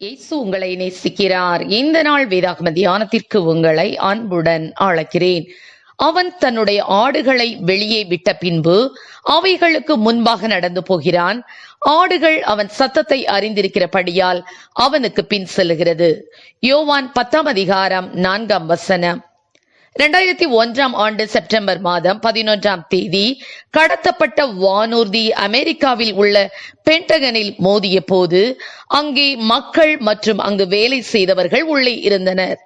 இயேசு உங்களை நேசிக்கிறார். இந்த நாள் வேதாகம தியானத்திற்கு உங்களை அன்புடன் அழைக்கிறேன். அவன் தன்னுடைய ஆடுகளை வெளியே விட்ட பின்பு அவைகளுக்கு முன்பாக நடந்து போகிறான். ஆடுகள் அவன் சத்தத்தை அறிந்திருக்கிறபடியால் அவனுக்கு பின் செல்லுகிறது. யோவான் பத்தாம் அதிகாரம் நான்காம் வசனம். இரண்டாயிரத்தி ஒன்றாம் ஆண்டு செப்டம்பர் மாதம் பதினொன்றாம் தேதி கடத்தப்பட்ட வானூர்தி அமெரிக்காவில் உள்ள பென்டகனில் மோதிய போது அங்கே மக்கள் மற்றும் அங்கு வேலை செய்தவர்கள் உள்ளே இருந்தனர்.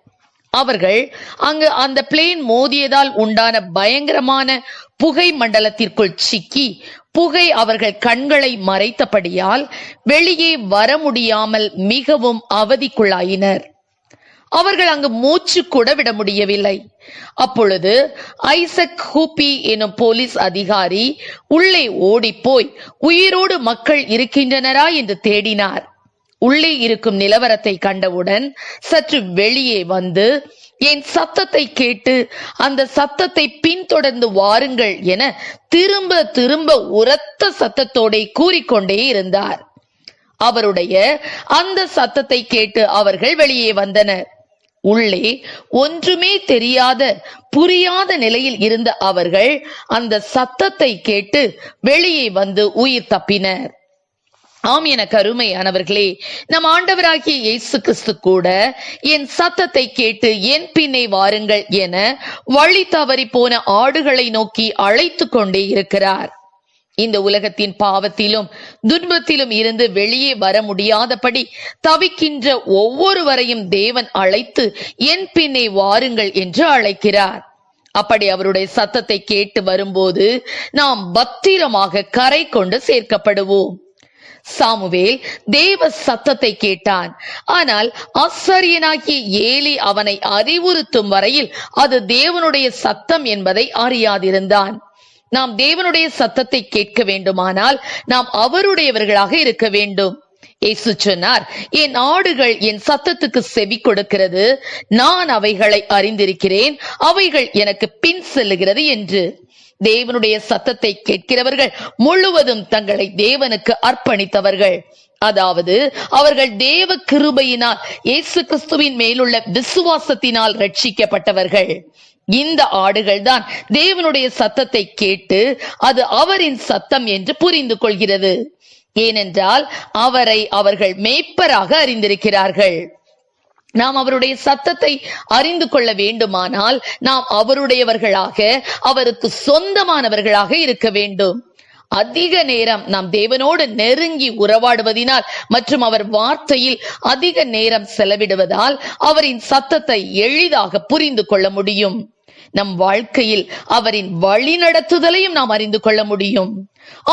அவர்கள் அங்கு அந்த பிளேன் மோதியதால் உண்டான பயங்கரமான புகை மண்டலத்திற்குள் சிக்கி புகை அவர்கள் கண்களை மறைத்தபடியால் வெளியே வர முடியாமல் மிகவும் அவதிக்குள்ளாயினர். அவர்கள் அங்கு மூச்சு கூட விட முடியவில்லை. அப்பொழுது ஐசக் ஹூப்பி எனும் போலீஸ் அதிகாரி உள்ளே ஓடிப்போய் உயிரோடு மக்கள் இருக்கின்றனரா என்று தேடினார். உள்ளே இருக்கும் நிலவரத்தை கண்டவுடன் சற்று வெளியே வந்து என் சத்தத்தை கேட்டு அந்த சத்தத்தை பின்தொடர்ந்து வாருங்கள் என திரும்ப திரும்ப உரத்த சத்தத்தோட கூறிக்கொண்டே இருந்தார். அவருடைய அந்த சத்தத்தை கேட்டு அவர்கள் வெளியே வந்தனர். உள்ளே ஒன்றுமே தெரியாத புரியாத நிலையில் இருந்த அவர்கள் அந்த சத்தத்தை கேட்டு வெளியே வந்து உயிர் தப்பினர். ஆம் என கருமையானவர்களே நம் ஆண்டவராகிய இயேசு கிறிஸ்து கூட என் சத்தத்தை கேட்டு என் பின்னே வாருங்கள் என வழி தவறி போன ஆடுகளை நோக்கி அழைத்து கொண்டே இருக்கிறார். இந்த உலகத்தின் பாவத்திலும் துன்பத்திலும் இருந்து வெளியே வர முடியாதபடி தவிக்கின்ற ஒவ்வொருவரையும் தேவன் அழைத்து என் பின்னே வாருங்கள் என்று அழைக்கிறார். அப்படி அவருடைய சத்தத்தை கேட்டு வரும்போது நாம் பத்திரமாக கரை கொண்டு சேர்க்கப்படுவோம். சாமுவேல் தேவ சத்தத்தை கேட்டான். ஆனால் ஆசாரியனாகிய ஏலி அவனை அறிவுறுத்தும் வரையில் அது தேவனுடைய சத்தம் என்பதை அறியாதிருந்தான். நாம் தேவனுடைய சத்தத்தை கேட்க வேண்டுமானால் நாம் அவருடையவர்களாக இருக்க வேண்டும். இயேசு சொன்னார் என் ஆடுகள் என் சத்தத்துக்கு செவி கொடுக்கிறது. நான் அவைகளை அறிந்திருக்கிறேன். அவைகள் எனக்கு பின் செல்லுகிறது என்று. தேவனுடைய சத்தத்தை கேட்கிறவர்கள் முழுவதும் தங்களை தேவனுக்கு அர்ப்பணித்தவர்கள். அதாவது அவர்கள் தேவ கிருபையினால் இயேசு கிறிஸ்துவின் மேலுள்ள விசுவாசத்தினால் ரட்சிக்கப்பட்டவர்கள். இந்த ஆடுகள் தான் தேவனுடைய சத்தத்தை கேட்டு அது அவரின் சத்தம் என்று புரிந்து கொள்கிறது. ஏனென்றால் அவரை அவர்கள் மேய்ப்பராக அறிந்திருக்கிறார்கள். நாம் அவருடைய சத்தத்தை அறிந்து கொள்ள வேண்டுமானால் நாம் அவருடையவர்களாக அவருக்கு சொந்தமானவர்களாக இருக்க வேண்டும். அதிக நேரம் நாம் தேவனோடு நெருங்கி உறவாடுவதினால் மற்றும் அவர் வார்த்தையில் அதிக நேரம் செலவிடுவதால் அவரின் சத்தத்தை எளிதாக புரிந்து கொள்ள முடியும். நம் வாழ்க்கையில் அவரின் வழி நடத்துதலையும் நாம் அறிந்து கொள்ள முடியும்.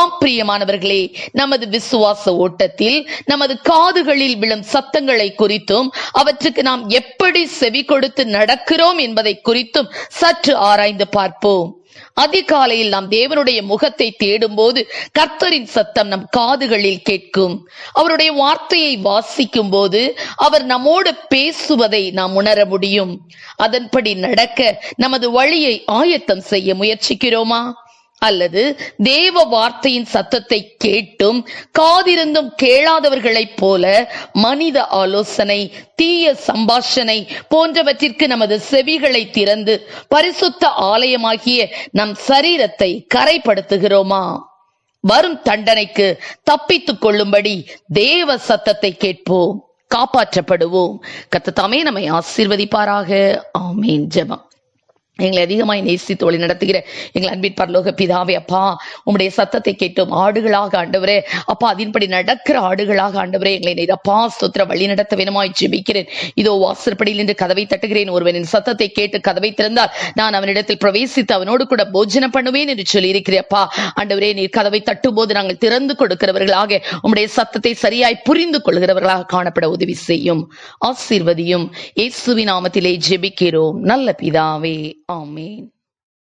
ஆம் பிரியமானவர்களே நமது விசுவாச ஓட்டத்தில் நமது காதுகளில் விழும் சத்தங்களை குறித்தும் அவற்றுக்கு நாம் எப்படி செவி கொடுத்து நடக்கிறோம் என்பதை குறித்தும் சற்று ஆராய்ந்து பார்ப்போம். அதிகாலையில் நாம் தேவனுடைய முகத்தை தேடும் போது கர்த்தரின் சத்தம் நம் காதுகளில் கேட்கும். அவருடைய வார்த்தையை வாசிக்கும் போது அவர் நம்மோடு பேசுவதை நாம் உணர முடியும். அதன்படி நடக்க நமது வழியை ஆயத்தம் செய்ய முயற்சிக்கிறோமா? அல்லது தேவ வார்த்தையின் சத்தத்தை கேட்டும் காதிருந்தும் கேளாதவர்களைப் போல மனித ஆலோசனை தீய சம்பாஷனை போன்றவற்றிற்கு நமது செவிகளை திறந்து பரிசுத்த ஆலயமாகிய நம் சரீரத்தை கரைப்படுத்துகிறோமா? வரும் தண்டனைக்கு தப்பித்துக் கொள்ளும்படி தேவ சத்தத்தை கேட்போம் காப்பாற்றப்படுவோம். கத்தத்தாமே நம்மை ஆசீர்வதிப்பாராக. ஆமீன். ஜபம். எங்களை அதிகமாய் நேசித்து வழி நடத்துகிற எங்கள் அன்பின் பரலோக பிதாவே அப்பா. உங்களுடைய சத்தத்தை கேட்டோம் ஆடுகளாக ஆண்டவரே. அப்பா அதன்படி நடக்கிற ஆடுகளாக ஆண்டவரே எங்களை நீர் அப்பா வழி நடத்த வேணுமாய் ஜெபிக்கிறேன். இதோ வாசற்படியில் நின்று கதவை தட்டுகிறேன். ஒருவனின் சத்தத்தை கேட்டு கதவை திறந்தால் நான் அவனிடத்தில் பிரவேசித்து அவனோடு கூட போஜனம் பண்ணுவேன் என்று சொல்லி இருக்கிறேப்பா ஆண்டவரே நீர் கதவை தட்டும் போது நாங்கள் திறந்து கொடுக்கிறவர்களாக உங்களுடைய சத்தத்தை சரியாய் புரிந்து கொள்கிறவர்களாக காணப்பட உதவி செய்யும் ஆசீர்வதியும் இயேசுவின் நாமத்திலே ஜெபிக்கிறோம். நல்ல பிதாவே ஆமேன்